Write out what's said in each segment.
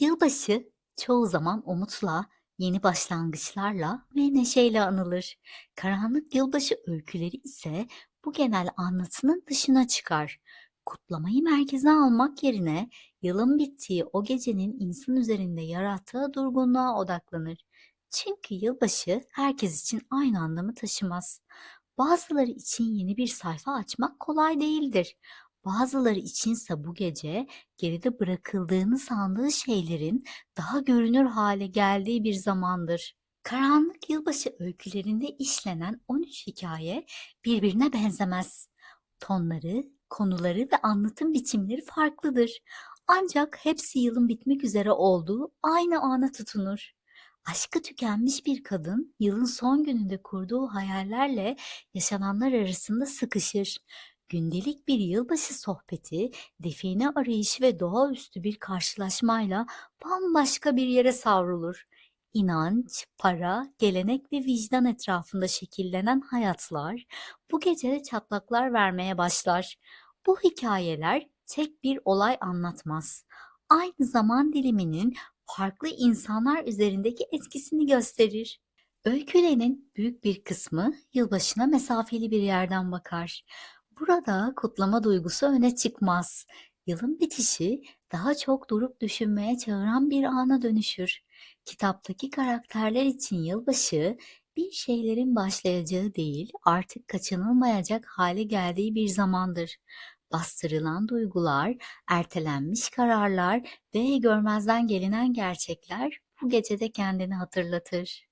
Yılbaşı çoğu zaman umutla, yeni başlangıçlarla ve neşeyle anılır. Karanlık yılbaşı öyküleri ise bu genel anlatının dışına çıkar. Kutlamayı merkeze almak yerine yılın bittiği o gecenin insan üzerinde yarattığı durgunluğa odaklanır. Çünkü yılbaşı herkes için aynı anlamı taşımaz. Bazıları için yeni bir sayfa açmak kolay değildir. Bazıları içinse bu gece geride bırakıldığını sandığı şeylerin daha görünür hale geldiği bir zamandır. Karanlık yılbaşı öykülerinde işlenen 13 hikaye birbirine benzemez. Tonları, konuları ve anlatım biçimleri farklıdır. Ancak hepsi yılın bitmek üzere olduğu aynı ana tutunur. Aşkı tükenmiş bir kadın yılın son gününde kurduğu hayallerle yaşananlar arasında sıkışır. Gündelik bir yılbaşı sohbeti, define arayışı ve doğaüstü bir karşılaşmayla bambaşka bir yere savrulur. İnanç, para, gelenek ve vicdan etrafında şekillenen hayatlar bu gece çatlaklar vermeye başlar. Bu hikayeler tek bir olay anlatmaz. Aynı zaman diliminin farklı insanlar üzerindeki etkisini gösterir. Öykülerin büyük bir kısmı yılbaşına mesafeli bir yerden bakar. Burada kutlama duygusu öne çıkmaz. Yılın bitişi daha çok durup düşünmeye çağıran bir ana dönüşür. Kitaptaki karakterler için yılbaşı bir şeylerin başlayacağı değil, artık kaçınılmayacak hale geldiği bir zamandır. Bastırılan duygular, ertelenmiş kararlar ve görmezden gelinen gerçekler bu gecede kendini hatırlatır.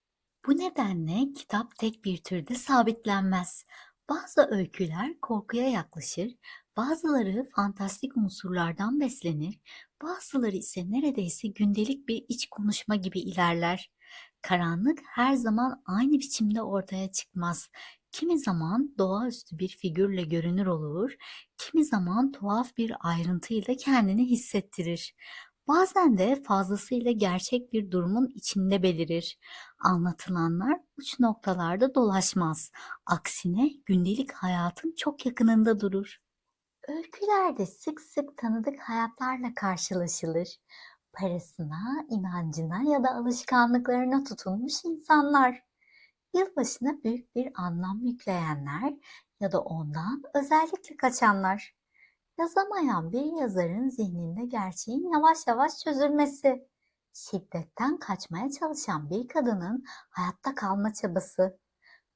Bu nedenle kitap tek bir türde sabitlenmez. Bazı öyküler korkuya yaklaşır, bazıları fantastik unsurlardan beslenir, bazıları ise neredeyse gündelik bir iç konuşma gibi ilerler. Karanlık her zaman aynı biçimde ortaya çıkmaz. Kimi zaman doğaüstü bir figürle görünür olur, kimi zaman tuhaf bir ayrıntıyla kendini hissettirir. Bazen de fazlasıyla gerçek bir durumun içinde belirir. Anlatılanlar uç noktalarda dolaşmaz. Aksine gündelik hayatın çok yakınında durur. Öykülerde sık sık tanıdık hayatlarla karşılaşılır. Parasına, inancına ya da alışkanlıklarına tutunmuş insanlar. Yılbaşına büyük bir anlam yükleyenler ya da ondan özellikle kaçanlar. Yazamayan bir yazarın zihninde gerçeğin yavaş yavaş çözülmesi. Şiddetten kaçmaya çalışan bir kadının hayatta kalma çabası.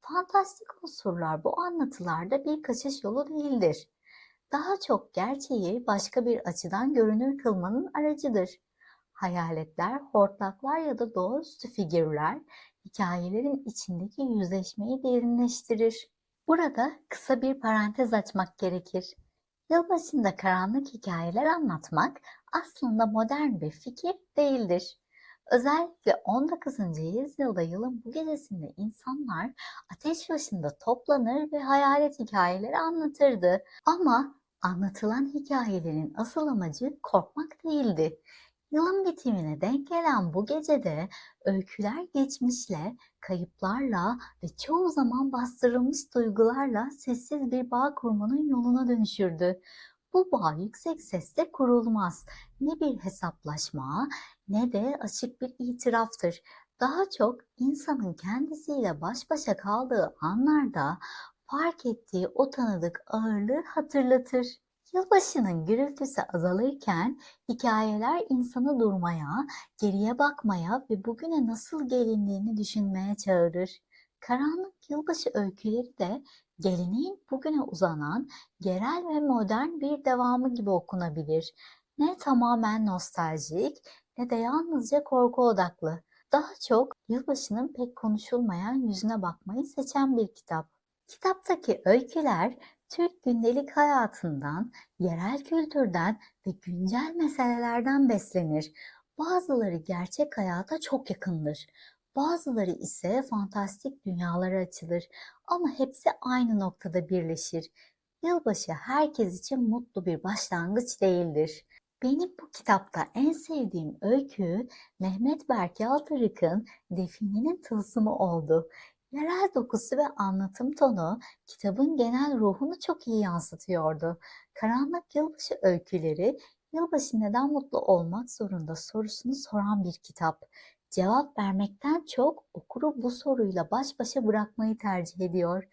Fantastik unsurlar bu anlatılarda bir kaçış yolu değildir. Daha çok gerçeği başka bir açıdan görünür kılmanın aracıdır. Hayaletler, hortlaklar ya da doğaüstü figürler hikayelerin içindeki yüzleşmeyi derinleştirir. Burada kısa bir parantez açmak gerekir. Yılbaşında karanlık hikayeler anlatmak aslında modern bir fikir değildir. Özellikle 19. yüzyılda yılın bu gecesinde insanlar ateş başında toplanır ve hayalet hikayeleri anlatırdı. Ama anlatılan hikayelerin asıl amacı korkmak değildi. Yılın bitimine denk gelen bu gecede öyküler geçmişle, kayıplarla ve çoğu zaman bastırılmış duygularla sessiz bir bağ kurmanın yoluna dönüşürdü. Bu bağ yüksek sesle kurulmaz. Ne bir hesaplaşma ne de açık bir itiraftır. Daha çok insanın kendisiyle baş başa kaldığı anlarda fark ettiği o tanıdık ağırlığı hatırlatır. Yılbaşının gürültüsü azalırken hikayeler insanı durmaya, geriye bakmaya ve bugüne nasıl gelindiğini düşünmeye çağırır. Karanlık yılbaşı öyküleri de geleneğin bugüne uzanan yerel ve modern bir devamı gibi okunabilir. Ne tamamen nostaljik ne de yalnızca korku odaklı. Daha çok yılbaşının pek konuşulmayan yüzüne bakmayı seçen bir kitap. Kitaptaki öyküler Türk gündelik hayatından, yerel kültürden ve güncel meselelerden beslenir. Bazıları gerçek hayata çok yakındır. Bazıları ise fantastik dünyalara açılır ama hepsi aynı noktada birleşir. Yılbaşı herkes için mutlu bir başlangıç değildir. Benim bu kitapta en sevdiğim öykü Mehmet Berk Yaltırık'ın Define'nin Tılsımı oldu. Yerel dokusu ve anlatım tonu kitabın genel ruhunu çok iyi yansıtıyordu. Karanlık Yılbaşı Öyküleri, yılbaşı neden mutlu olmak zorunda sorusunu soran bir kitap. Cevap vermekten çok okuru bu soruyla baş başa bırakmayı tercih ediyor.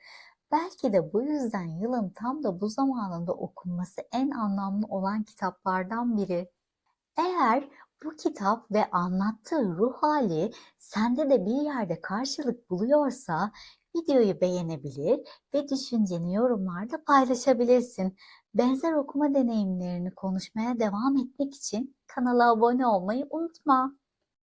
Belki de bu yüzden yılın tam da bu zamanında okunması en anlamlı olan kitaplardan biri. Eğer bu kitap ve anlattığı ruh hali sende de bir yerde karşılık buluyorsa videoyu beğenebilir ve düşünceni yorumlarda paylaşabilirsin. Benzer okuma deneyimlerini konuşmaya devam etmek için kanala abone olmayı unutma.